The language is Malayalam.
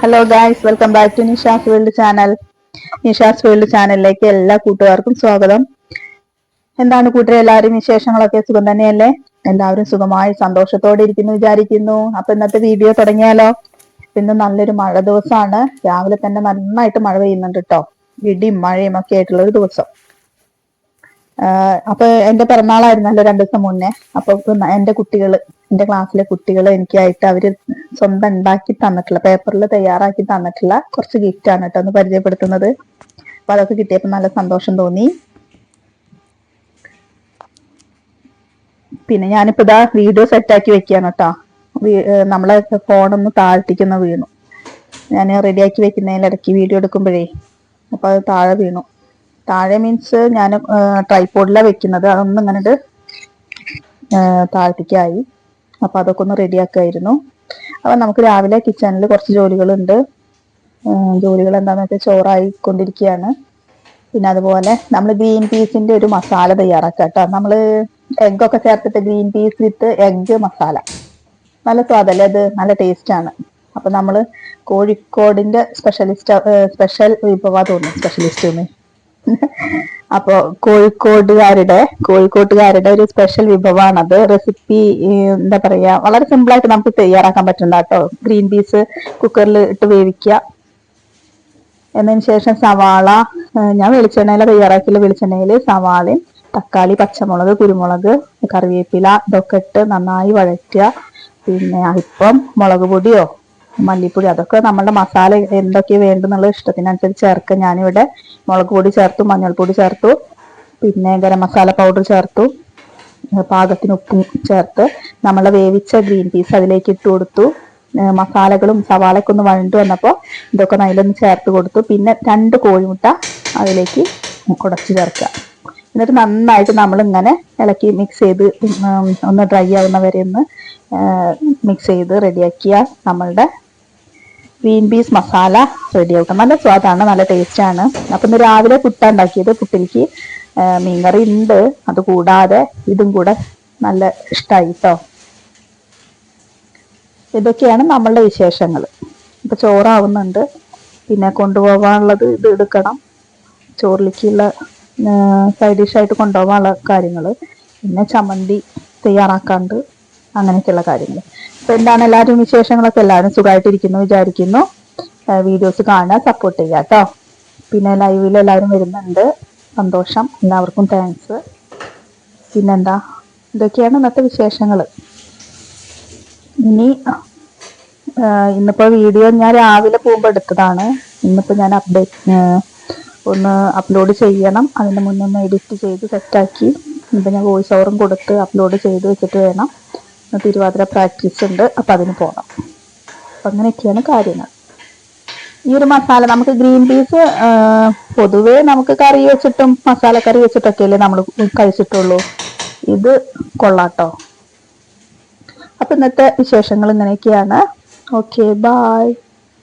Hello guys welcome back to Nisha's world channel Nisha's world ചാനലിലേക്ക് എല്ലാ കൂട്ടുകാർക്കും സ്വാഗതം. എന്താണ് കൂട്ടുകാർ എല്ലാവരും വിശേഷങ്ങളൊക്കെ? സുഖം തന്നെയല്ലേ? എല്ലാവരും സുഖമായി സന്തോഷത്തോടെ ഇരിക്കുന്നു വിചാരിക്കുന്നു. അപ്പൊ ഇന്നത്തെ വീഡിയോ തുടങ്ങിയാലോ? ഇന്ന് നല്ലൊരു മഴ ദിവസമാണ്. രാവിലെ തന്നെ നന്നായിട്ട് മഴ പെയ്യുന്നുണ്ട് കേട്ടോ ഇടിയും മഴയും ഒക്കെ ആയിട്ടുള്ള ഒരു ദിവസം അപ്പൊ എന്റെ പിറന്നാളായിരുന്നല്ലോ രണ്ടു ദിവസം മുന്നേ. അപ്പൊ എന്റെ കുട്ടികൾ എന്റെ ക്ലാസ്സിലെ കുട്ടികൾ എനിക്കായിട്ട് അവർ സ്വന്തം ഉണ്ടാക്കി തന്നിട്ടുള്ള പേപ്പറിൽ തയ്യാറാക്കി തന്നിട്ടുള്ള കുറച്ച് ഗിഫ്റ്റ് ആണ് കേട്ടോ ഒന്ന് പരിചയപ്പെടുത്തുന്നത്. അപ്പൊ അതൊക്കെ കിട്ടിയപ്പോൾ നല്ല സന്തോഷം തോന്നി. പിന്നെ ഞാനിപ്പോ ഇതാ വീഡിയോ സെറ്റാക്കി വെക്കുകയാണ് കേട്ടോ. നമ്മളെ ഫോണൊന്ന് താഴ്ത്തിക്കുന്ന വീണു. ഞാൻ റെഡിയാക്കി വെക്കുന്നതിൽ ഇടയ്ക്ക് വീഡിയോ എടുക്കുമ്പോഴേ അപ്പൊ അത് താഴെ വീണു. താഴെ മീൻസ് ഞാൻ ട്രൈപോഡിലാണ് വെക്കുന്നത്. അതൊന്നും ഇങ്ങനെ താഴ്ത്തിക്കായി. അപ്പൊ അതൊക്കെ ഒന്ന് റെഡിയാക്കായിരുന്നു. അപ്പൊ നമുക്ക് രാവിലെ കിച്ചണിൽ കുറച്ച് ജോലികളുണ്ട്. ജോലികൾ എന്താന്ന് വെച്ചാൽ ചോറായിക്കൊണ്ടിരിക്കുകയാണ് പിന്നെ അതുപോലെ നമ്മൾ ഗ്രീൻ പീസിന്റെ ഒരു മസാല തയ്യാറാക്കുക കേട്ടോ. നമ്മൾ എഗ്ഗൊക്കെ ചേർത്തിട്ട് green peas with egg masala. നല്ല സ്വാദല്ലേ അത്? നല്ല ടേസ്റ്റ് ആണ്. അപ്പൊ നമ്മൾ കോഴിക്കോടിന്റെ സ്പെഷ്യലിസ്റ്റ് സ്പെഷ്യൽ വിഭവ തോന്നുന്നു. സ്പെഷ്യലിസ്റ്റ് അപ്പോ കോഴിക്കോടുകാരുടെ കോഴിക്കോട്ടുകാരുടെ ഒരു സ്പെഷ്യൽ വിഭവമാണ് അത് റെസിപ്പി എന്താ പറയാ വളരെ സിമ്പിൾ ആയിട്ട് നമുക്ക് തയ്യാറാക്കാൻ പറ്റുന്ന കേട്ടോ ഗ്രീൻ പീസ് കുക്കറിൽ ഇട്ട് വേവിക്കുക. എന്നതിന് ശേഷം സവാള ഞാൻ വെളിച്ചെണ്ണയില തയ്യാറാക്കിയുള്ള വെളിച്ചെണ്ണയിൽ സവാളയും തക്കാളി പച്ചമുളക് കുരുമുളക് കറിവേപ്പില ഇതൊക്കെ ഇട്ട് നന്നായി വഴറ്റുക. പിന്നെ അല്പം മുളക് പൊടിയോ മല്ലിപ്പൊടി അതൊക്കെ നമ്മളുടെ മസാല എന്തൊക്കെയാണ് വേണ്ടെന്നുള്ള ഇഷ്ടത്തിനനുസരിച്ച് ചേർക്കുക ഞാനിവിടെ മുളക് പൊടി ചേർത്തു മഞ്ഞൾപ്പൊടി ചേർത്തു പിന്നെ ഗരം മസാല പൗഡർ ചേർത്തു പാകത്തിന് ഉപ്പും ചേർത്ത് നമ്മൾ വേവിച്ച ഗ്രീൻ പീസ് അതിലേക്ക് ഇട്ട് കൊടുത്തു. മസാലകളും സവാളയൊക്കെ ഒന്ന് വഴണ്ടു വന്നപ്പോൾ ഇതൊക്കെ അതിലൊന്ന് ചേർത്ത് കൊടുത്തു. പിന്നെ രണ്ട് കോഴിമുട്ട അതിലേക്ക് കുടച്ച് ചേർക്കുക. എന്നിട്ട് നന്നായിട്ട് നമ്മൾ ഇങ്ങനെ ഇളക്കി മിക്സ് ചെയ്ത് ഒന്ന് ഡ്രൈ ആവുന്ന വരെ ഒന്ന് മിക്സ് ചെയ്ത് റെഡിയാക്കിയ നമ്മളുടെ ഗ്രീൻ പീസ് മസാല റെഡി ആവും നല്ല സ്വാദാണ് നല്ല ടേസ്റ്റ് ആണ്. അപ്പൊ ഇന്ന് രാവിലെ പുട്ട ഉണ്ടാക്കിയത് പുട്ടിലേക്ക് മീൻകറി ഉണ്ട് അത് കൂടാതെ ഇതും കൂടെ നല്ല ഇഷ്ടമായി കേട്ടോ ഇതൊക്കെയാണ് നമ്മളുടെ വിശേഷങ്ങൾ. ഇപ്പൊ ചോറാവുന്നുണ്ട്. പിന്നെ കൊണ്ടുപോകാനുള്ളത് ഇത് എടുക്കണം. ചോറിലേക്കുള്ള സൈഡ് ഡിഷായിട്ട് കൊണ്ടുപോകാനുള്ള കാര്യങ്ങൾ പിന്നെ ചമ്മന്തി തയ്യാറാക്കാണ്ട് അങ്ങനെയൊക്കെയുള്ള കാര്യങ്ങൾ എന്താണ് എല്ലാവരും വിശേഷങ്ങളൊക്കെ? എല്ലാവരും സുഖമായിട്ടിരിക്കുന്നു വിചാരിക്കുന്നു. വീഡിയോസ് കാണുക സപ്പോർട്ട് ചെയ്യുക കേട്ടോ പിന്നെ ലൈവിൽ എല്ലാവരും വരുന്നുണ്ട്. സന്തോഷം. എല്ലാവർക്കും താങ്ക്സ് പിന്നെന്താ? ഇതൊക്കെയാണ് ഇന്നത്തെ വിശേഷങ്ങൾ ഇനി ഇന്നിപ്പോൾ വീഡിയോ ഞാൻ രാവിലെ പോകുമ്പോൾ എടുത്തതാണ്. ഇന്നിപ്പോൾ ഞാൻ അപ്ഡേറ്റ് ഒന്ന് അപ്ലോഡ് ചെയ്യണം. അതിന് മുന്നേ ഒന്ന് എഡിറ്റ് ചെയ്ത് സെറ്റാക്കി ഇപ്പം ഞാൻ വോയിസ് ഓവറും കൊടുത്ത് അപ്ലോഡ് ചെയ്ത് വെച്ചിട്ട് വേണം. തിരുവാതിര പ്രാക്ടീസ് ഉണ്ട്. അപ്പം അതിന് പോകണം അപ്പം അങ്ങനെയൊക്കെയാണ് കാര്യങ്ങൾ. ഈ ഒരു മസാല നമുക്ക് ഗ്രീൻ പീസ് പൊതുവേ നമുക്ക് കറി വെച്ചിട്ടും മസാല കറി വെച്ചിട്ടൊക്കെ അല്ലേ നമ്മൾ കഴിച്ചിട്ടുള്ളൂ. ഇത് കൊള്ളാട്ടോ. അപ്പം ഇന്നത്തെ വിശേഷങ്ങൾ ഇങ്ങനെയൊക്കെയാണ്. Okay bye